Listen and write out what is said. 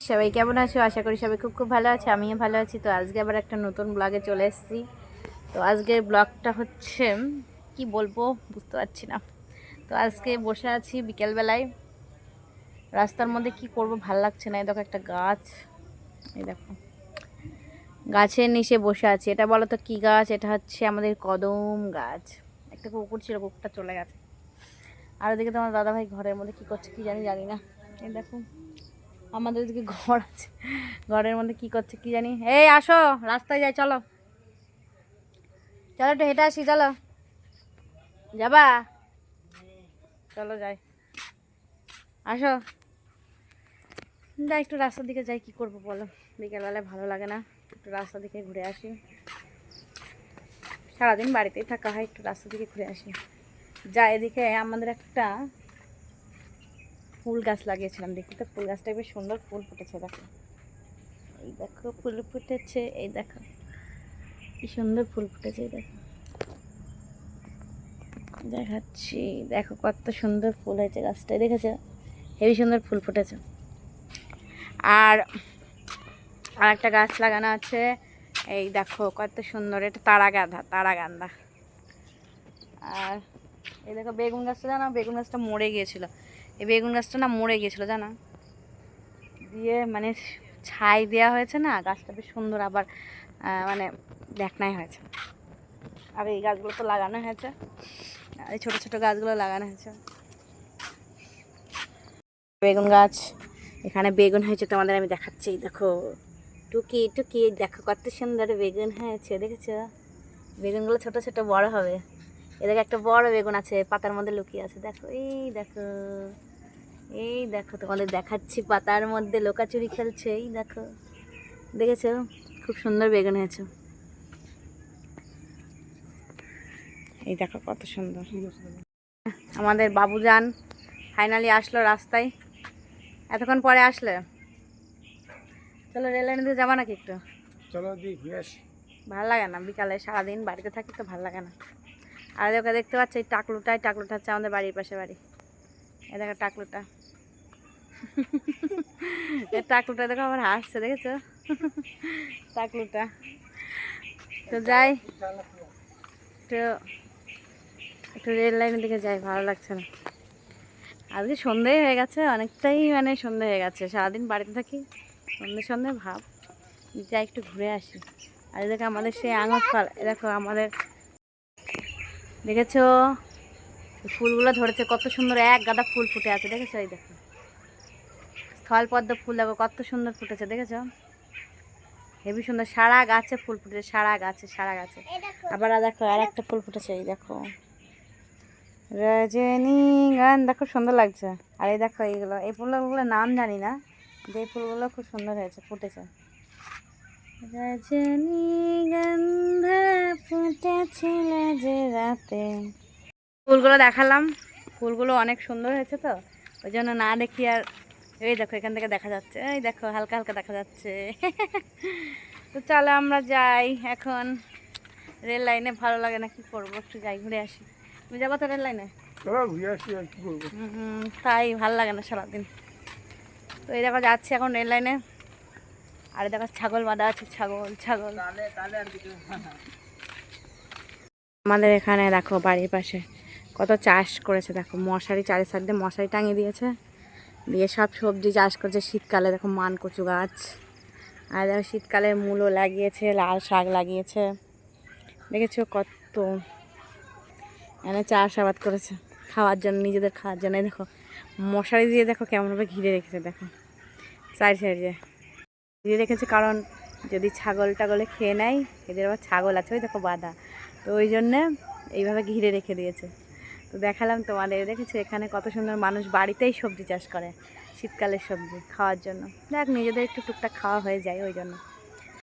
সবাই কেমন আছো? আশা করি সবাই খুব খুব ভালো আছে, আমিও ভালো আছি। তো আজকে আবার একটা নতুন ব্লগে চলে এসেছি। তো আজকের ব্লগটা হচ্ছে, কি বলব? বুঝতে পারছি না। তো আজকে বসে আছি বিকেলবেলায়। রাস্তার মধ্যে কি করব ভালো লাগছে না। এই দেখো একটা গাছ। এই দেখো। গাছের নিচে বসে আছি। এটা বলো তো কী গাছ? এটা হচ্ছে আমাদের কদম গাছ। একটা কুকুর ছিল, কুকুরটা চলে গেছে। আর ওদিকে তোমার দাদাভাই ঘরের মধ্যে কি করছে কি জানি জানি না। এই দেখো। আমাদের ওদিকে ঘর আছে। ঘরের মধ্যে কি করছে কি জানি। এই, আসো, রাস্তায় যাই, চলো। চলো একটু হেঁটে আসি, চলো। যাবা? চলো যাই। আসো। যাই, একটু রাস্তার দিকে যাই, কি করব বলো? বিকেলবেলায় ভালো লাগে না। একটু রাস্তার দিকে ঘুরে আসি। সারাদিন বাড়িতেই থাকা হয়, একটু রাস্তার দিকে ঘুরে আসি। যা এদিকে আমাদের একটা ফুল গাছ লাগিয়েছিলাম দেখি তো ফুল গাছটা বেশ সুন্দর ফুল ফুটেছে, দেখো। এই দেখো ফুল ফুটেছে, এই দেখো। কি সুন্দর ফুল ফুটেছে, এই দেখো। দেখাচ্ছি, দেখো কত সুন্দর ফুল হয়েছে গাছটায়, দেখেছে? হেবি সুন্দর ফুল ফুটেছে। আর আর একটা গাছ লাগানো আছে, এই দেখো কত সুন্দর, এটা তারা গাঁধা তারা গাঁদা আর এই দেখো বেগুন গাছটা জানো, বেগুন গাছটা মরে গিয়েছিল। এই বেগুন গাছটা না মরে গিয়েছিল, জানো? দিয়ে মানে ছাই দেওয়া হয়েছে না, গাছটা বেশ সুন্দর আবার মানে দেখনাই হয়েছে। আর এই গাছগুলো তো লাগানো হয়েছে। এই ছোটো ছোটো গাছগুলো লাগানো হয়েছে। বেগুন গাছ, এখানে বেগুন হয়েছে তোমাদের আমি দেখাচ্ছি, দেখো। টুকি টুকি, দেখো কত সুন্দর বেগুন হয়েছে, দেখেছ? বেগুনগুলো ছোট ছোট বড় হবে। এদিকে একটা বড় বেগুন আছে, পাতার মধ্যে লুকিয়ে আছে, দেখো, এই দেখো। এই দেখো তোমাদের দেখাচ্ছি পাতার মধ্যে লোকাচুরি খেলছে এই দেখো। দেখেছ? খুব সুন্দর বেগুন হয়েছে। এই দেখো কত সুন্দর। আমাদের বাবুজান ফাইনালি আসলো রাস্তায়। এতক্ষণ পরে আসলে? চলো রেল লাইনে দিয়ে যাবা নাকি একটু? চলো ভালো লাগে না? বিকালে সারাদিন বাড়িতে থাকি তো ভালো লাগে না। আর ওকে দেখতে পাচ্ছ এই টাকলুটাই টাকলুটা হচ্ছে আমাদের বাড়ির পাশে বাড়ি। এ দেখো টাকলুটা। টাকলুটা দেখো আবার হাসছে, দেখেছ? টাকলুটা। তো যাই তো একটু রেল লাইনের দিকে যাই, ভালো লাগছে না। আজকে সন্ধে হয়ে গেছে, অনেকটাই মানে সন্ধে হয়ে গেছে। সারাদিন বাড়িতে থাকি, সন্ধে সন্ধে ভাব। যাই একটু ঘুরে আসি। আর দেখো আমাদের সেই আঙুর ফল দেখো আমাদের, দেখেছ? ফুলগুলো ধরেছে, কত সুন্দর এক গাদা ফুল ফুটে আছে, দেখেছ? এই দেখো। স্থল পদ্ম ফুল দেখো কত সুন্দর ফুটেছে দেখেছ? হেবি সুন্দর সারা গাছে ফুল ফুটেছে সারা গাছে সারা গাছে। আবার দেখো আর একটা ফুল ফুটেছে এই দেখো। রজনীগন্ধা খুব সুন্দর লাগছে। আর এই দেখো এইগুলো এই ফুলগুলোর নাম জানি না যে ফুলগুলো খুব সুন্দর হয়েছে ফুটেছে। রজনীগন্ধা ফুটেছিল যে রাতে। ফুলগুলো দেখালাম ফুলগুলো অনেক সুন্দর হয়েছে তো ওই জন্য না দেখি আর এই দেখো এখান থেকে দেখা যাচ্ছে। এই দেখো হালকা হালকা দেখা যাচ্ছে। তো চলো আমরা যাই এখন। রেল লাইনে ভালো লাগে না কি করব? একটু যাই ঘুরে আসি। তুমি যাব তো রেল লাইনে? চলো ঘুরে আসি আর কি করব। তাই ভালো লাগে না সারাদিন। তো এই দেখো যাচ্ছি এখন রেল লাইনে। আর দেখো ছাগল বাঁধা আছে ছাগল ছাগল। আমাদের এখানে দেখো বাড়ির পাশে কত চাষ করেছে। দেখো মশারি চারি সাইড দিয়ে মশারি টাঙিয়ে দিয়েছে। দিয়ে সব সবজি চাষ করেছে। শীতকালে দেখো মান কচু গাছ। আর দেখো শীতকালে মূলো লাগিয়েছে, লাল শাক লাগিয়েছে। দেখেছ কত? এখানে চাষ আবাদ করেছে। খাওয়ার জন্য, নিজেদের খাওয়ার জন্য। দেখো, মশারি দিয়ে দেখো কেমনভাবে ঘিরে রেখেছে, দেখো। সাইড সাইডে। ঘিরে রেখেছে কারণ যদি ছাগল টাগলে খেয়ে নেয়, এদের আবার ছাগল আছে, ওই দেখো বাঁধা। তো ওই জন্যে এইভাবে ঘিরে রেখে দিয়েছে। তো দেখালাম তোমাদের, দেখেছ? এখানে কত সুন্দর মানুষ বাড়িতেই সবজি চাষ করে, শীতকালের সবজি খাওয়ার জন্য। দেখ নিজেদের একটু টুকটাক খাওয়া হয়ে যায় ওই জন্য।